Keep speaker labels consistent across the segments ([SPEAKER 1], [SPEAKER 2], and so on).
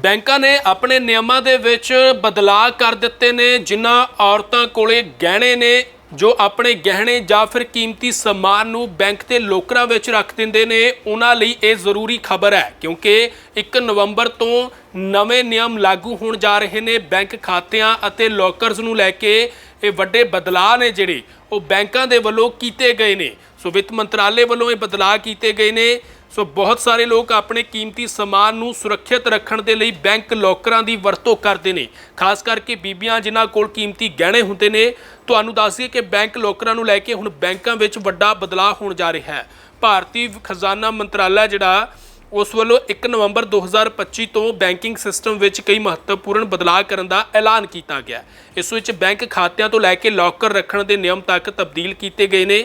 [SPEAKER 1] ਬੈਂਕਾਂ ਨੇ ਆਪਣੇ ਨਿਯਮਾਂ ਦੇ ਵਿੱਚ ਬਦਲਾਅ ਕਰ ਦਿੱਤੇ ਨੇ, ਜਿਨ੍ਹਾਂ ਔਰਤਾਂ ਕੋਲੇ ਗਹਿਣੇ ਨੇ, ਜੋ ਆਪਣੇ ਗਹਿਣੇ ਜਾਂ ਫਿਰ ਕੀਮਤੀ ਸਮਾਨ ਨੂੰ ਬੈਂਕ ਦੇ ਲੋਕਰਾਂ ਵਿੱਚ ਰੱਖ ਦਿੰਦੇ ਨੇ। ਉਹਨਾਂ ਲਈ ਇਹ ਜ਼ਰੂਰੀ ਖਬਰ ਹੈ, ਕਿਉਂਕਿ 1 ਨਵੰਬਰ ਤੋਂ ਨਵੇਂ ਨਿਯਮ ਲਾਗੂ ਹੋਣ ਜਾ ਰਹੇ ਨੇ ਬੈਂਕ ਖਾਤਿਆਂ ਅਤੇ ਲੋਕਰਸ ਨੂੰ ਲੈ ਕੇ। ਇਹ ਵੱਡੇ ਬਦਲਾਅ ਨੇ ਜਿਹੜੇ ਉਹ ਬੈਂਕਾਂ ਦੇ ਵੱਲੋਂ ਕੀਤੇ ਗਏ ਨੇ। ਸੋ ਵਿੱਤ ਮੰਤਰਾਲੇ ਵੱਲੋਂ ਇਹ ਬਦਲਾਅ ਕੀਤੇ ਗਏ ਨੇ। ਸੋ ਬਹੁਤ ਸਾਰੇ ਲੋਕ ਆਪਣੇ ਕੀਮਤੀ ਸਮਾਨ ਨੂੰ ਸੁਰੱਖਿਅਤ ਰੱਖਣ ਦੇ ਲਈ ਬੈਂਕ ਲੋਕਰਾਂ ਦੀ ਵਰਤੋਂ ਕਰਦੇ ਨੇ। ਖਾਸ ਕਰਕੇ ਬੀਬੀਆਂ ਜਿਨ੍ਹਾਂ ਕੋਲ ਕੀਮਤੀ ਗਹਿਣੇ ਹੁੰਦੇ ਨੇ, ਤੁਹਾਨੂੰ ਦੱਸ ਦਈਏ ਕਿ ਬੈਂਕ ਲੋਕਰਾਂ ਨੂੰ ਲੈ ਕੇ ਹੁਣ ਬੈਂਕਾਂ ਵਿੱਚ ਵੱਡਾ ਬਦਲਾਅ ਹੋਣ ਜਾ ਰਿਹਾ ਹੈ। ਭਾਰਤੀ ਖਜ਼ਾਨਾ ਮੰਤਰਾਲਾ ਜਿਹੜਾ, ਉਸ ਵੱਲੋਂ 1 ਨਵੰਬਰ 2025 ਤੋਂ ਬੈਂਕਿੰਗ ਸਿਸਟਮ ਵਿੱਚ ਕਈ ਮਹੱਤਵਪੂਰਨ ਬਦਲਾਅ ਕਰਨ ਦਾ ਐਲਾਨ ਕੀਤਾ ਗਿਆ। ਇਸ ਵਿੱਚ ਬੈਂਕ ਖਾਤਿਆਂ ਤੋਂ ਲੈ ਕੇ ਲੋਕਰ ਰੱਖਣ ਦੇ ਨਿਯਮ ਤੱਕ ਤਬਦੀਲ ਕੀਤੇ ਗਏ ਨੇ।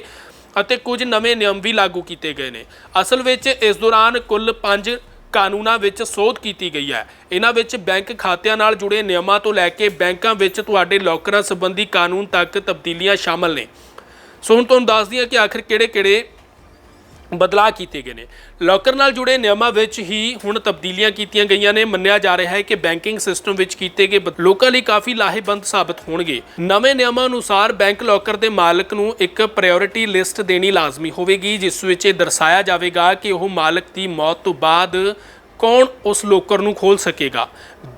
[SPEAKER 1] ਅਤੇ ਕੁਝ ਨਵੇਂ ਨਿਯਮ ਵੀ ਲਾਗੂ ਕੀਤੇ ਗਏ ਨੇ। ਅਸਲ ਵਿੱਚ ਇਸ ਦੌਰਾਨ ਕੁੱਲ 5 ਕਾਨੂੰਨਾਂ ਵਿੱਚ ਸੋਧ ਕੀਤੀ ਗਈ ਹੈ। ਇਹਨਾਂ ਵਿੱਚ ਬੈਂਕ ਖਾਤਿਆਂ ਨਾਲ ਜੁੜੇ ਨਿਯਮਾਂ ਤੋਂ ਲੈ ਕੇ ਬੈਂਕਾਂ ਵਿੱਚ ਤੁਹਾਡੇ ਲੋਕਰਾਂ ਸੰਬੰਧੀ ਕਾਨੂੰਨ ਤੱਕ ਤਬਦੀਲੀਆਂ ਸ਼ਾਮਲ ਨੇ। ਸੋ ਹੁਣ ਤੁਹਾਨੂੰ ਦੱਸਦੀ ਹਾਂ ਕਿ ਆਖਿਰ ਕਿਹੜੇ-ਕਿਹੜੇ ਬਦਲਾਅ ਕੀਤੇ ਗਏ ਨੇ। ਲੋਕਰ ਨਾਲ ਜੁੜੇ ਨਿਯਮਾਂ ਵਿੱਚ ਹੀ ਹੁਣ ਤਬਦੀਲੀਆਂ ਕੀਤੀਆਂ ਗਈਆਂ ਨੇ। ਮੰਨਿਆ ਜਾ ਰਿਹਾ ਹੈ ਕਿ ਬੈਂਕਿੰਗ ਸਿਸਟਮ ਵਿੱਚ ਕੀਤੇ ਗਏ ਬਦ- ਲੋਕਾਂ ਲਈ ਕਾਫੀ ਲਾਹੇਵੰਦ ਸਾਬਤ ਹੋਣਗੇ। ਨਵੇਂ ਨਿਯਮਾਂ ਅਨੁਸਾਰ ਬੈਂਕ ਲੋਕਰ ਦੇ ਮਾਲਕ ਨੂੰ ਇੱਕ ਪ੍ਰਾਇੋਰਟੀ ਲਿਸਟ ਦੇਣੀ ਲਾਜ਼ਮੀ ਹੋਵੇਗੀ, ਜਿਸ ਵਿੱਚ ਇਹ ਦਰਸਾਇਆ ਜਾਵੇਗਾ ਕਿ ਉਹ ਮਾਲਕ ਦੀ ਮੌਤ ਤੋਂ ਬਾਅਦ ਕੌਣ ਉਸ ਲੋਕਰ ਨੂੰ ਖੋਲ ਸਕੇਗਾ।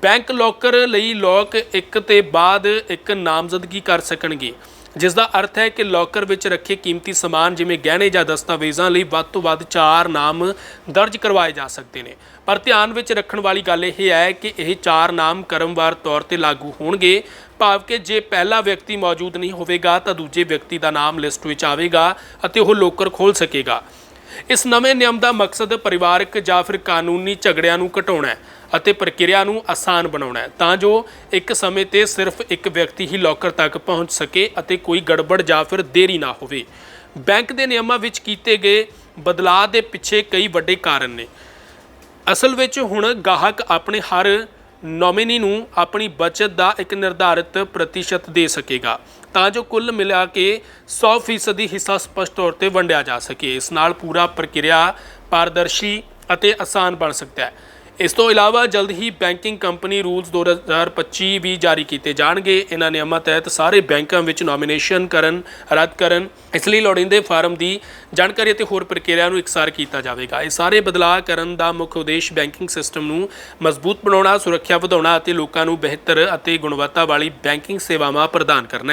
[SPEAKER 1] ਬੈਂਕ ਲੋਕਰ ਲਈ ਲੋਕ ਇੱਕ ਤੇ ਬਾਅਦ ਇੱਕ ਨਾਮਜ਼ਦਗੀ ਕਰ ਸਕਣਗੇ। ਜਿਸ ਦਾ ਅਰਥ ਹੈ ਕਿ ਲੋਕਰ ਵਿੱਚ ਰੱਖੇ ਕੀਮਤੀ ਸਮਾਨ ਜਿਵੇਂ ਗਹਿਣੇ ਜਾਂ ਦਸਤਾਵੇਜ਼ਾਂ ਲਈ ਵੱਧ ਤੋਂ ਵੱਧ 4 ਨਾਮ ਦਰਜ ਕਰਵਾਏ ਜਾ ਸਕਦੇ ਨੇ। ਪਰ ਧਿਆਨ ਵਿੱਚ ਰੱਖਣ ਵਾਲੀ ਗੱਲ ਇਹ ਹੈ ਕਿ ਇਹ 4 ਨਾਮ ਕਰਮਵਾਰ ਤੌਰ ਤੇ ਲਾਗੂ ਹੋਣਗੇ। ਭਾਵ ਕਿ ਜੇ ਪਹਿਲਾ ਵਿਅਕਤੀ ਮੌਜੂਦ ਨਹੀਂ ਹੋਵੇਗਾ ਤਾਂ ਦੂਜੇ ਵਿਅਕਤੀ ਦਾ ਨਾਮ ਲਿਸਟ ਵਿੱਚ ਆਵੇਗਾ ਅਤੇ ਉਹ ਲੋਕਰ ਖੋਲ ਸਕੇਗਾ। ਇਸ ਨਵੇਂ ਨਿਯਮ ਦਾ ਮਕਸਦ ਪਰਿਵਾਰਕ ਜਾਂ ਫਿਰ ਕਾਨੂੰਨੀ ਝਗੜਿਆਂ ਨੂੰ ਘਟਾਉਣਾ ਹੈ ਅਤੇ ਪ੍ਰਕਿਰਿਆ ਨੂੰ ਆਸਾਨ ਬਣਾਉਣਾ ਹੈ, ਤਾਂ ਜੋ ਇੱਕ ਸਮੇਂ ਤੇ ਸਿਰਫ ਇੱਕ ਵਿਅਕਤੀ ਹੀ ਲੋਕਰ ਤੱਕ ਪਹੁੰਚ ਸਕੇ ਅਤੇ ਕੋਈ ਗੜਬੜ ਜਾਂ ਫਿਰ ਦੇਰੀ ਨਾ ਹੋਵੇ। ਬੈਂਕ ਦੇ ਨਿਯਮਾਂ ਵਿੱਚ ਕੀਤੇ ਗਏ ਬਦਲਾਅ ਦੇ ਪਿੱਛੇ ਕਈ ਵੱਡੇ ਕਾਰਨ ਨੇ। ਅਸਲ ਵਿੱਚ ਹੁਣ ਗਾਹਕ ਆਪਣੇ ਹਰ ਨੋਮਿਨੀ ਨੂੰ ਆਪਣੀ ਬਚਤ ਦਾ ਇੱਕ ਨਿਰਧਾਰਿਤ ਪ੍ਰਤੀਸ਼ਤ ਦੇ ਸਕੇਗਾ, ਤਾਂ ਜੋ ਕੁੱਲ ਮਿਲਾ ਕੇ 100% ਦੀ ਹਿੱਸਾ ਸਪਸ਼ਟ ਤੌਰ ਤੇ ਵੰਡਿਆ ਜਾ ਸਕੇ। ਇਸ ਨਾਲ ਪੂਰਾ ਪ੍ਰਕਿਰਿਆ ਪਾਰਦਰਸ਼ੀ ਅਤੇ ਆਸਾਨ ਬਣ ਸਕਦਾ ਹੈ। ਇਸ ਤੋਂ ਇਲਾਵਾ ਜਲਦ ਹੀ ਬੈਂਕਿੰਗ ਕੰਪਨੀ ਰੂਲਸ 2025 ਵੀ ਜਾਰੀ ਕੀਤੇ ਜਾਣਗੇ। ਇਹਨਾਂ ਨਿਯਮਾਂ ਤਹਿਤ ਸਾਰੇ ਬੈਂਕਾਂ ਵਿੱਚ ਨੋਮੀਨੇਸ਼ਨ ਕਰਨ, ਰੱਦ ਕਰਨ, ਇਸ ਲਈ ਲੋੜੀਂਦੇ ਫਾਰਮ ਦੀ ਜਾਣਕਾਰੀ ਅਤੇ ਹੋਰ ਪ੍ਰਕਿਰਿਆ ਨੂੰ ਇਕਸਾਰ ਕੀਤਾ ਜਾਵੇਗਾ। ਇਹ ਸਾਰੇ ਬਦਲਾਅ ਕਰਨ ਦਾ ਮੁੱਖ ਉਦੇਸ਼ ਬੈਂਕਿੰਗ ਸਿਸਟਮ ਨੂੰ ਮਜ਼ਬੂਤ ਬਣਾਉਣਾ, ਸੁਰੱਖਿਆ ਵਧਾਉਣਾ ਅਤੇ ਲੋਕਾਂ ਨੂੰ ਬਿਹਤਰ ਅਤੇ ਗੁਣਵੱਤਾ ਵਾਲੀ ਬੈਂਕਿੰਗ ਸੇਵਾਵਾਂ ਪ੍ਰਦਾਨ ਕਰਨਾ ਹੈ।